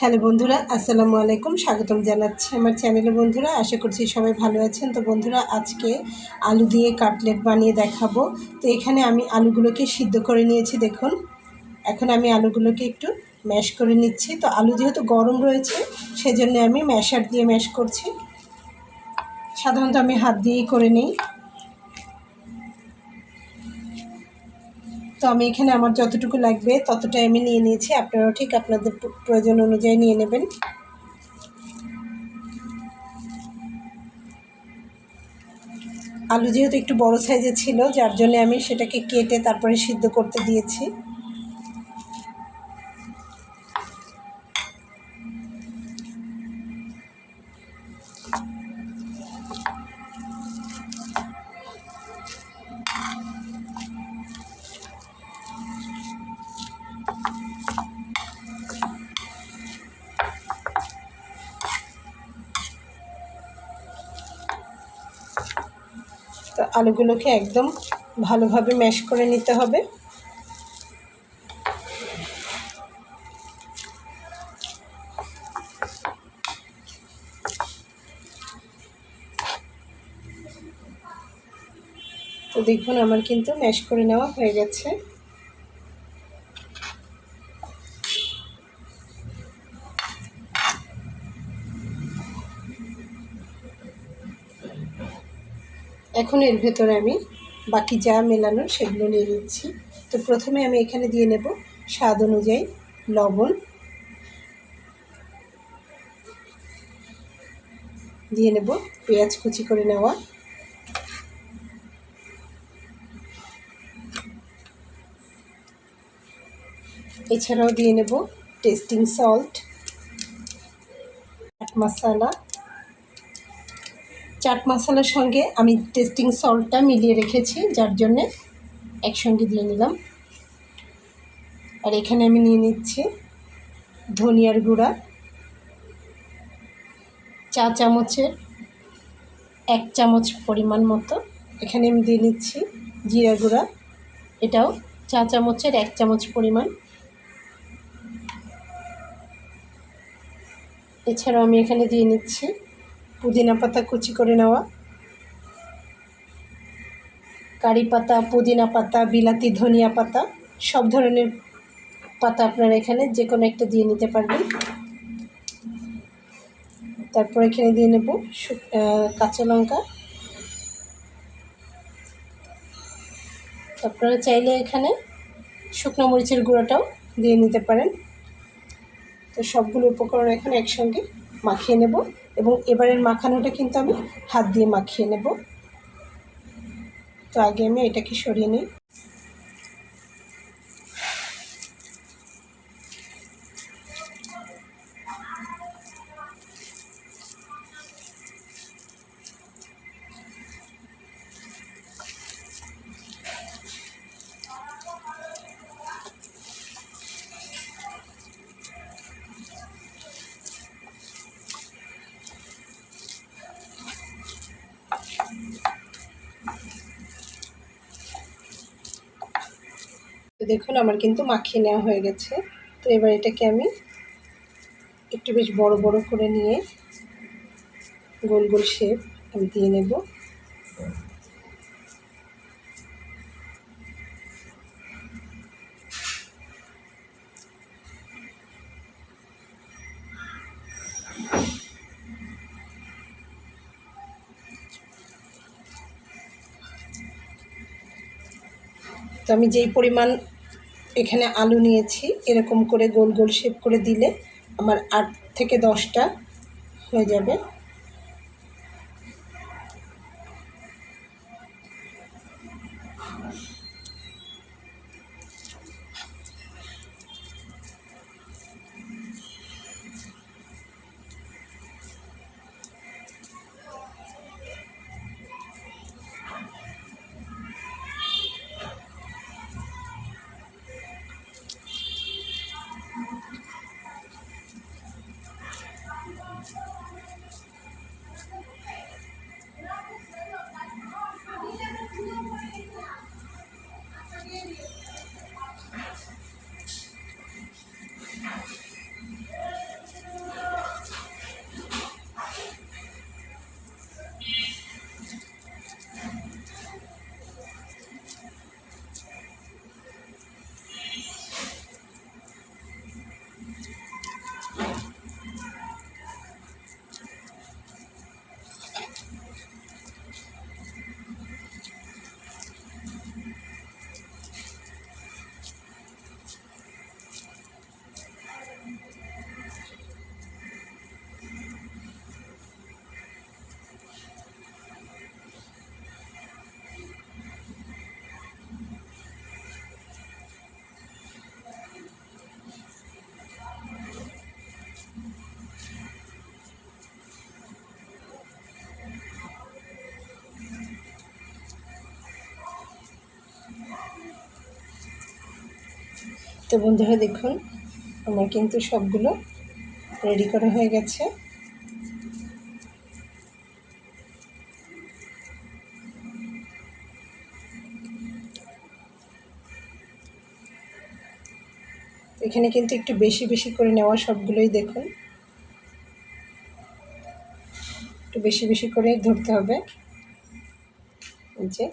Hello বন্ধুরা, আসসালামু আলাইকুম, স্বাগতম জানাচ্ছি আমার চ্যানেলে বন্ধুরা। আশা করছি সবাই ভালো আছেন। তো বন্ধুরা, আজকে আলু দিয়ে কাটলেট বানিয়ে দেখাবো। তো এখানে আমি আলুগুলোকে সিদ্ধ করে নিয়েছি, দেখুন। এখন আমি আলুগুলোকে একটু ম্যাশ করে নিচ্ছি। তো আলু যেহেতু গরম রয়েছে, সেজন্য আমি ম্যাশার দিয়ে ম্যাশ করছি। সাধারণত আমি হাত দিয়েই করে নিই। তো আমি এখানে আমার যতটুকু লাগবে, ততটাই আমি নিয়ে নিয়েছি। আপনারাও ঠিক আপনাদের প্রয়োজন অনুযায়ী নিয়ে নেবেন। আলু যেহেতু একটু বড় সাইজে ছিল, যার জন্য আমি সেটাকে কেটে তারপরে সিদ্ধ করতে দিয়েছি। আলুগুলোকে একদম ভালোভাবে ম্যাশ করে নিতে হবে। তো দেখুন, আমার কিন্তু ম্যাশ করে নেওয়া হয়ে গেছে। এখন এর ভেতরে আমি বাকি যা মেলানো সেগুলো নিয়ে নিচ্ছি। তো প্রথমে আমি এখানে দিয়ে নেব স্বাদ অনুযায়ী লবণ। দিয়ে নেব পেঁয়াজ কুচি করে নেওয়া। এছাড়াও দিয়ে নেব টেস্টিং সল্ট মশলা। চাট মশলার সঙ্গে আমি টেস্টিং সল্টটা মিলিয়ে রেখেছি, যার জন্যে একসঙ্গে দিয়ে নিলাম। আর এখানে আমি নিয়ে নিচ্ছি ধনিয়ার গুঁড়া, চা চামচের এক চামচ পরিমাণ মতো। এখানে আমি দিয়ে নিচ্ছি জিরা গুঁড়া, এটাও চা চামচের এক চামচ পরিমাণ। এছাড়াও আমি এখানে দিয়ে নিচ্ছি পুদিনা পাতা কুচি করে নেওয়া। কারি পাতা, পুদিনা পাতা, বিলাতি, ধনিয়া পাতা, সব ধরনের পাতা আপনারা এখানে যে কোনো একটা দিয়ে নিতে পারবেন। তারপর এখানে দিয়ে নেব কাঁচা লঙ্কা। আপনারা চাইলে এখানে শুকনো মরিচের গুঁড়োটাও দিয়ে নিতে পারেন। তো সবগুলো উপকরণ এখানে একসঙ্গে মাখিয়ে নেব এবং এবারের মাখানোটা কিন্তু আমি হাত দিয়ে মাখিয়ে নেব। তো আগে আমি এটাকে সরিয়ে নিই। দেখুন, আমার কিন্তু মাখিয়ে নেওয়া হয়ে গেছে। তো এবার এটাকে আমি একটু বেশ বড় বড় করে নিয়ে গোল গোল শেপ আমি দিয়ে নেব। তো আমি যেই পরিমাণ এখানে আলু নিয়েছি, এরকম করে গোল গোল শেপ করে দিলে আমার আট থেকে দশটা হয়ে যাবে। তো বন্ধুরা দেখুন, আমার কিন্তু সবগুলো রেডি করা হয়ে গেছে। এখানে কিন্তু একটু বেশি বেশি করে নেওয়া সবগুলোই দেখুন। একটু বেশি বেশি করে ধরতে হবে। যে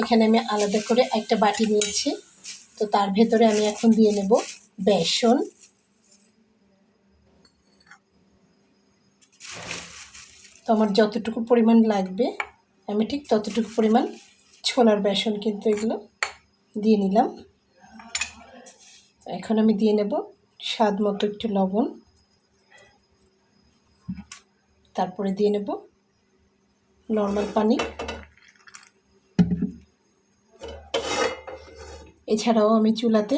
এখানে আমি আলাদা করে একটা বাটি নিয়েছি। তো তার ভেতরে আমি এখন দিয়ে নেব বেসন। তো আমার যতটুকু পরিমাণ লাগবে, আমি ঠিক ততটুকু পরিমাণ ছোলার বেসন কিন্তু এগুলো দিয়ে নিলাম। এখন আমি দিয়ে নেব স্বাদ মতো একটু লবণ। তারপরে দিয়ে নেব নর্মাল পানি। এছাড়াও আমি চুলাতে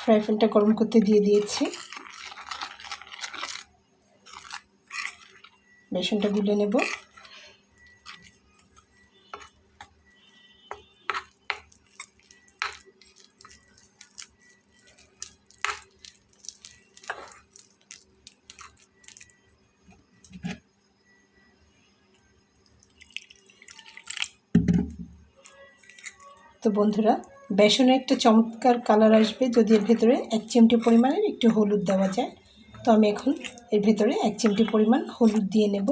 ফ্রাই প্যানটা গরম করতে দিয়ে দিয়েছি। বেসনটা গুলে নেব। তো বন্ধুরা বেসনে একটা চমৎকার কালার আসবে যদি এর ভেতরে এক চিমটি পরিমাণের একটু হলুদ দেওয়া যায়। তো আমি এখন এর ভেতরে এক চিমটি পরিমাণ হলুদ দিয়ে নেব।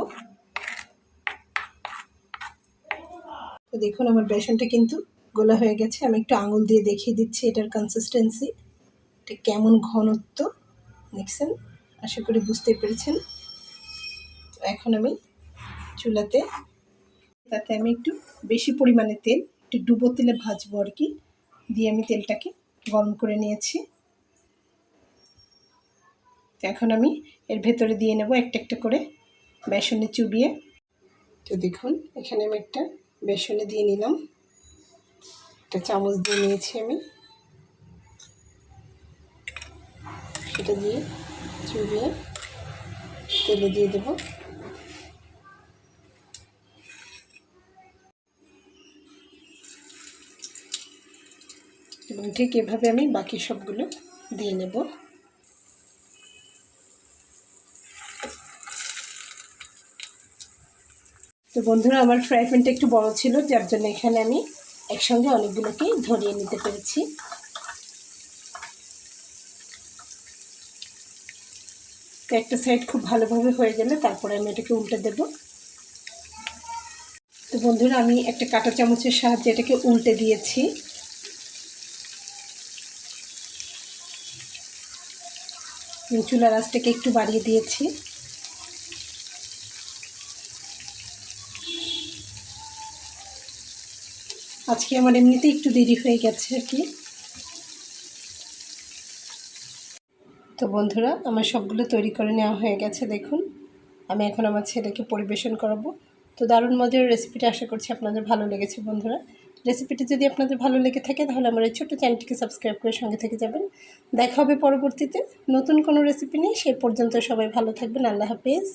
তো দেখুন, আমার বেসনটা কিন্তু গোলা হয়ে গেছে। আমি একটু আঙুল দিয়ে দেখিয়ে দিচ্ছি এটার কনসিস্টেন্সি এটা কেমন ঘনত্ব দেখছেন? আশা করি বুঝতে পেরেছেন। তো এখন আমি চুলাতে, তাতে আমি একটু বেশি পরিমাণে তেল, একটু ডুবো তেলে ভাজবো আর কি। দিয়ে আমি তেলটাকে গরম করে নিয়েছি। এখন আমি এর ভেতরে দিয়ে নেব একটা একটা করে বেসনে চুবিয়ে। তো দেখুন, এখানে আমি একটা বেসনে দিয়ে নিলাম। একটা চামচ দিয়ে নিয়েছি আমি। সেটা দিয়ে চুবিয়ে তেলে দিয়ে দেবো। এবং ঠিক এভাবে আমি বাকি সবগুলো দিয়ে নেব। তো বন্ধুরা, আমার ফ্রাই প্যানটা একটু বড় ছিল, যার জন্য এখানে আমি একসঙ্গে অনেকগুলোকেই ধরিয়ে নিতে পেরেছি। তো একটা সাইড খুব ভালোভাবে হয়ে গেলে তারপরে আমি এটাকে উল্টে দেব। তো বন্ধুরা, আমি একটা কাঁটা চামচের সাহায্যে এটাকে উল্টে দিয়েছি। চুলার আঁচটাকে একটু বাড়িয়ে দিয়েছি। আজকে আমার এমনিতে একটু দেরি হয়ে গেছে আর কি। তো বন্ধুরা, আমার সবগুলো তৈরি করে নেওয়া হয়ে গেছে, দেখুন। আমি এখন আমার ছেলেকে পরিবেশন করাবো। তো দারুণ মজার রেসিপিটা আশা করছি আপনাদের ভালো লেগেছে, বন্ধুরা। রেসিপিটি যদি আপনাদের ভালো লেগে থাকে, তাহলে আমার এই ছোট্ট চ্যানেলটিকে সাবস্ক্রাইব করে সঙ্গে থেকে যাবেন। দেখা হবে পরবর্তীতে। নতুন কোনো রেসিপি নিয়ে, সে পর্যন্ত সবাই ভালো থাকবেন। আল্লাহ হাফিজ।